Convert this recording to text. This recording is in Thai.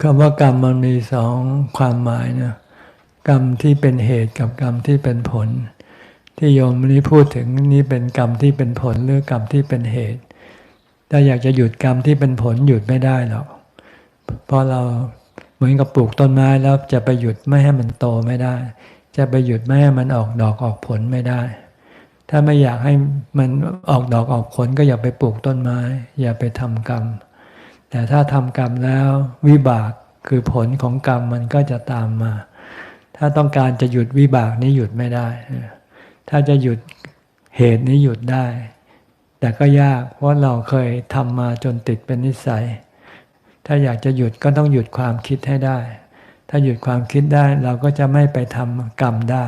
คำว่ากรรมมันมีสองความหมายนะกรรมที่เป็นเหตุกับกรรมที่เป็นผล ที่โยมนี้พูดถึงนี่เป็นกรรมที่เป็นผลหรือกรรมที่เป็นเหตุถ้าอยากจะหยุดกรรมที่เป็นผลหยุดไม่ได้หรอกเพราะเราเหมือนกับปลูกต้นไม้แล้วจะไปหยุดไม่ให้มันโตไม่ได้ จะไปหยุดไม่ให้มันออกดอกออกผลไม่ได้ ถ้าไม่อยากให้มันออกดอกออกผลก็อย่าไปปลูกต้นไม้ อย่าไปทำกรรม แต่ถ้าทำกรรมแล้ววิบากคือผลของกรรมมันก็จะตามมา ถ้าต้องการจะหยุดวิบากนี้หยุดไม่ได้ ถ้าจะหยุดเหตุนี้หยุดได้ แต่ก็ยากเพราะเราเคยทำมาจนติดเป็นนิสัย ถ้าอยากจะหยุดก็ต้องหยุดความคิดให้ได้ ถ้าหยุดความคิดได้เราก็จะไม่ไปทำกรรมได้